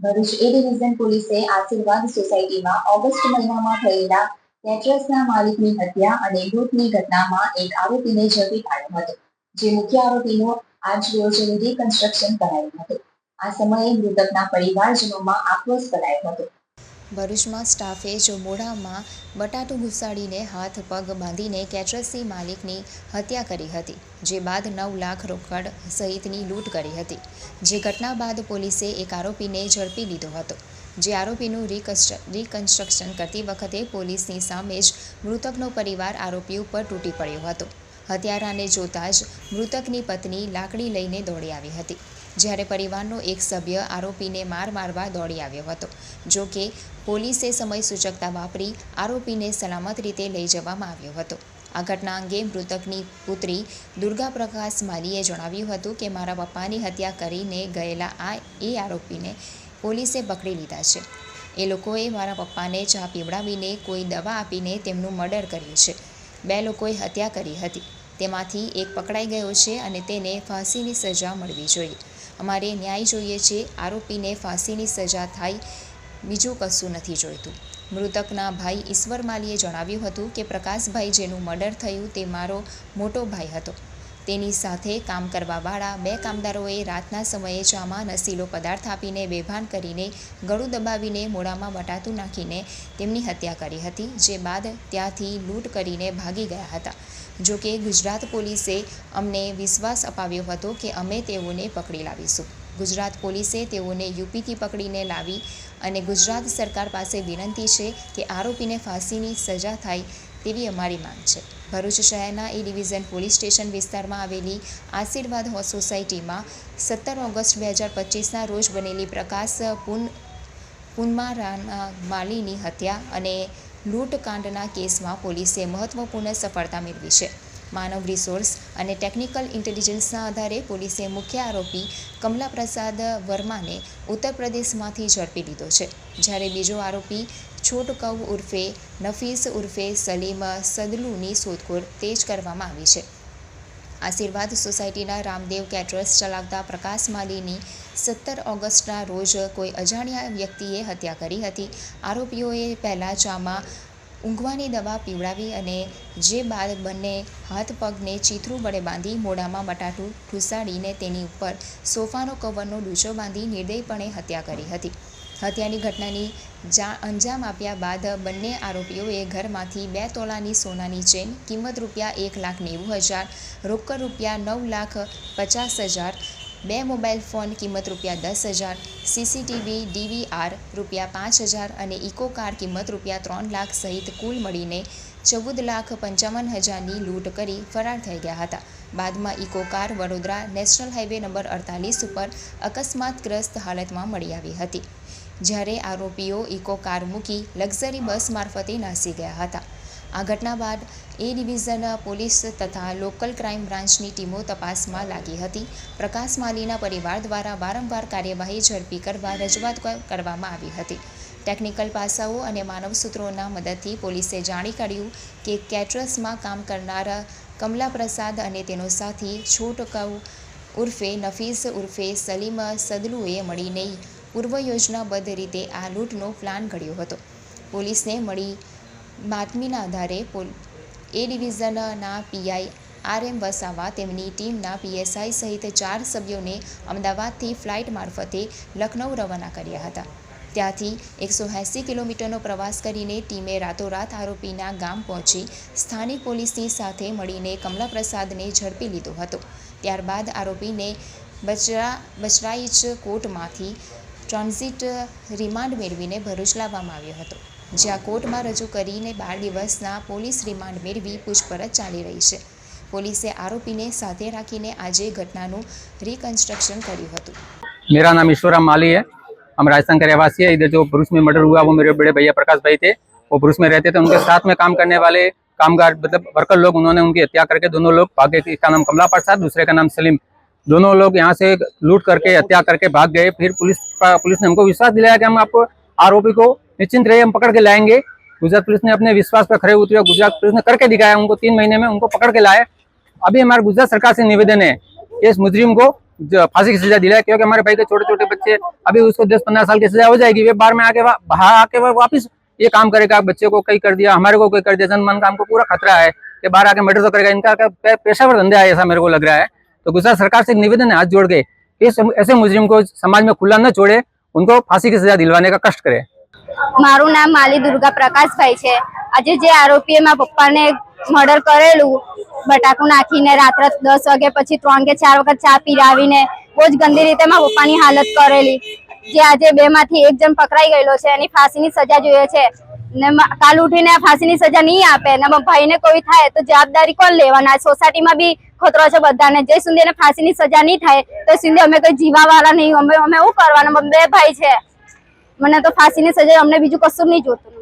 ભરૂચ એ division પોલીસે આશીર્વાદ સોસાયટીમાં ઓગસ્ટ મહિનામાં થયેલા કેટરર્સના માલિકની હત્યા અને લૂંટની ઘટનામાં એક આરોપીને ઝડપી પાડ્યો હતો, જે મુખ્ય આરોપીનો આજ રોજ રિકન્સ્ટ્રક્શન કરાયું હતું. આ સમયે મૃતકના પરિવારજનોમાં આક્રોશ ફેલાયો હતો. ભરૂચમાં સ્ટાફે જો મોઢામાં બટાટું ઘુસાડીને હાથ પગ બાંધીને કેચરસી માલિકની હત્યા કરી હતી, જે બાદ નવ લાખ રોકડ સહિતની લૂંટ કરી હતી. જે ઘટના બાદ પોલીસે એક આરોપીને ઝડપી લીધો હતો, જે આરોપીનું રિકન્સ્ટ્ર રિકન્સ્ટ્રક્શન કરતી વખતે પોલીસની સામે જ મૃતકનો પરિવાર આરોપી ઉપર તૂટી પડ્યો હતો. હત્યારાને જોતા જ મૃતકની પત્ની લાકડી લઈને દોડી આવી હતી. જ્યારે પરિવારનો એક સભ્ય આરોપીને માર મારવા દોડી આવ્યો હતો. જો કે, પોલીસે સમય સૂચકતા વાપરી આરોપીને સલામત રીતે લઈ જવામાં આવ્યો હતો. આ ઘટના અંગે મૃતકની પુત્રી દુર્ગા પ્રકાશ માલીએ જણાવ્યું હતું કે, મારા પપ્પાની હત્યા કરીને ગયેલા આ એ આરોપીને પોલીસે પકડી લીધા છે. એ લોકોએ મારા પપ્પાને ચા પીવડાવીને કોઈ દવા આપીને તેમનું મર્ડર કર્યું છે. બે લોકોએ હત્યા કરી હતી. તેમાંથી એક પકડાઈ ગયો છે અને તેને ફાંસીની સજા મળવી જોઈએ. અમારે ન્યાય જોઈએ છે, આરોપીને ફાંસીની સજા થાય, બીજું કશું નથી જોઈતું. મૃતકના ભાઈ ઈશ્વર માલીએ જણાવ્યું હતું કે પ્રકાશભાઈ જેનું મર્ડર થયું તે મારો મોટો ભાઈ હતો. તેની સાથે કામ કરવાવાળા બે કામદારોએ રાતના સમયે ચામાં નશીલો પદાર્થ આપીને બેભાન કરીને ગળું દબાવીને મોડામાં બટાતું નાખીને તેમની હત્યા કરી હતી, જે બાદ ત્યાંથી લૂંટ કરીને ભાગી ગયા હતા. જો કે ગુજરાત પોલીસે અમને વિશ્વાસ અપાવ્યો હતો કે અમે તેઓને પકડી લાવીશું. ગુજરાત પોલીસે તેઓને યુપીથી પકડીને લાવી અને ગુજરાત સરકાર પાસે વિનંતી છે કે આરોપીને ફાંસીની સજા થાય તેવી અમારી માંગ છે. ભરૂચ શહેરના એ ડિવિઝન પોલીસ સ્ટેશન વિસ્તારમાં આવેલી આશીર્વાદ સોસાયટીમાં સત્તર ઓગસ્ટ બે હજાર પચીસના રોજ બનેલી પ્રકાશ પુન પુનમારાના માલીની હત્યા અને લૂંટકાંડના કેસમાં પોલીસે મહત્વપૂર્ણ સફળતા મેળવી છે. માનવ રિસોર્સ અને ટેકનિકલ ઇન્ટેલિજન્સના આધારે પોલીસે મુખ્ય આરોપી કમલા પ્રસાદ વર્માને ઉત્તર પ્રદેશમાંથી ઝડપી લીધો છે. જ્યારે બીજો આરોપી છોટકવ ઉર્ફે નફીસ ઉર્ફે સલીમ સદલુની શોધખોળ તેજ કરવામાં આવી છે. આશીર્વાદ સોસાયટીના રામદેવ કેટરર્સ ચલાવતા પ્રકાશ માલીની સત્તર ઓગસ્ટના રોજ કોઈ અજાણ્યા વ્યક્તિએ હત્યા કરી હતી. આરોપીઓએ પહેલાં ચામાં ઊંઘવાની દવા પીવડાવી અને જે બાદ બંને હાથ પગને ચીથરું વડે બાંધી મોઢામાં બટાટું ઠૂસાડીને તેની ઉપર સોફાનો કવરનો ડૂચો બાંધી નિર્દયપણે હત્યા કરી હતી. હત્યાની ઘટનાની જા અંજામ આપ્યા બાદ બંને આરોપીઓએ ઘરમાંથી બે તોલાની સોનાની ચેન, કિંમત રૂપિયા એક લાખ નેવું હજાર, રોકડ રૂપિયા નવ લાખ પચાસ હજાર બે મોબાઈલ ફોન કિંમત રૂપિયા દસ હજાર, સીસીટીવી, ડીવીઆર રૂપિયા પાંચ હજાર અને ઇકો કાર કિંમત રૂપિયા ત્રણ લાખ સહિત કુલ મળીને ચૌદ લાખ પંચાવન હજારની લૂંટ કરી ફરાર થઈ ગયા હતા. બાદમાં Eeco car Vadodara national highway number અડતાલીસ ઉપર અકસ્માતગ્રસ્ત હાલતમાં મળી આવી હતી. જ્યારે આરોપીઓ ઇકો કાર મૂકી લક્ઝરી બસ મારફતે નાસી ગયા હતા. આ ઘટના બાદ એ ડિવિઝન, પોલીસ તથા લોકલ ક્રાઇમ બ્રાન્ચની ટીમો તપાસમાં લાગી હતી. પ્રકાશ માલીના પરિવાર દ્વારા વારંવાર કાર્યવાહી ઝડપી કરવા રજૂઆત કરવામાં આવી હતી. ટેકનિકલ પાસાઓ અને માનવ સૂત્રોના મદદથી પોલીસે જાણી કાઢ્યું કે કેટરસમાં કામ કરનાર કમલા પ્રસાદ અને તેનો સાથી છોટકાઉ ઉર્ફે નફીસ ઉર્ફે સલીમ સદલુએ મળીને પૂર્વ યોજનાબદ્ધ રીતે આ લૂંટનો પ્લાન ઘડ્યો હતો. પોલીસને મળી બાતમીના આધારે પોલ. એ ડિવિઝનના પીઆઈ આર એમ વસાવા તેમની ટીમના પીએસઆઈ સહિત ચાર સભ્યોને અમદાવાદથી ફ્લાઇટ મારફતે લખનૌ રવાના કર્યા હતા. ત્યાંથી એકસો એંસી કિલોમીટરનો પ્રવાસ કરીને ટીમે રાતોરાત આરોપીના ગામ પહોંચી સ્થાનિક પોલીસની સાથે મળીને કમલા પ્રસાદને ઝડપી લીધો હતો. ત્યારબાદ આરોપીને બચરા બચરાઈચ કોર્ટમાંથી ટ્રાન્ઝિટ રિમાન્ડ મેળવીને ભરૂચ લાવવામાં આવ્યો હતો. જ્યાં કોર્ટમાં રજૂ કરીને બાર દિવસના પોલીસ રિમાન્ડ મેળવી પૂછપરછ ચાલી રહી છે પોલીસે આરોપીને સાથે રાખીને આજે ઘટનાનું રિકન્સ્ટ્રક્શન કર્યું હતું मेरा नाम ईश्वराम माली है हम राजस्थान के रहवासी है इधर जो भरूच में मर्डर हुआ वो मेरे बड़े भैया प्रकाश भाई थे वो भरूच में रहते थे उनके साथ में काम करने वाले कामगार मतलब वर्कर लोग उन्होंने उनकी हत्या करके दोनों लोग भागे एक का नाम कमला प्रसाद दूसरे का नाम सलीम दोनों लोग यहाँ से लूट करके हत्या करके भाग गए फिर पुलिस पुलिस ने हमको विश्वास दिलाया कि हम आपको आरोपी को निश्चिंत रहिए, हम पकड़ के लाएँगे। गुजरात पुलिस ने अपने विश्वास पर खड़े उतरे गुजरात पुलिस ने करके दिखाया, उनको तीन महीने में उनको पकड़ के लाए। अभी हमारे गुजरात सरकार से निवेदन है इस मुजरिम को फांसी की सजा दिलाए क्योंकि हमारे भाई के छोटे छोटे बच्चे, अभी उसको दस पंद्रह साल की सजा हो जाएगी, वे बाहर में आके बाहर आके वापस ये काम करेगा। बच्चे को कई कर दिया, हमारे को कोई कर दिया, जनमन का हमको पूरा खतरा है कि बाहर आके मर्डर तो करेगा, इनका पेशावर धंधे है ऐसा मेरे को लग रहा है। तो गुजरात सरकार से एक निवेदन है, हाथ जोड़ के इस ऐसे मुजरिम को समाज में खुला न छोड़े, उनको फांसी की सजा दिलवाने का कष्ट करे। મારું નામ માલી દુર્ગા પ્રકાશભાઈ છે. આજે જે આરોપીએ મારા પપ્પાને મર્ડર કરેલું, બટાકું નાખીને રાત્રે દસ વાગ્યા પછી ત્રણ કે ચાર વખત ચા પીરાવીને બહુ જ ગંદી રીતે મારા પપ્પાની હાલત કરેલી. જે આજે બે માંથી એક જણ પકડાઈ ગયેલો છે, એની ફાંસીની સજા જોઈએ છે. ને કાલ ઉઠીને ફાંસીની સજા નહીં આપે, ને ભાઈને કોઈ થાય તો જવાબદારી કોણ લેવાના? સોસાયટીમાં બી ખતરો છે બધાને. જે સુધી એને ફાંસીની સજા નહીં થાય, તો સુધી અમે કોઈ જીવાવાળા નહીં, અમે અમે શું કરવાના? બે ભાઈ છે. મને તો ફાંસીની સજા અમને બીજું કશું નહીં જોતું.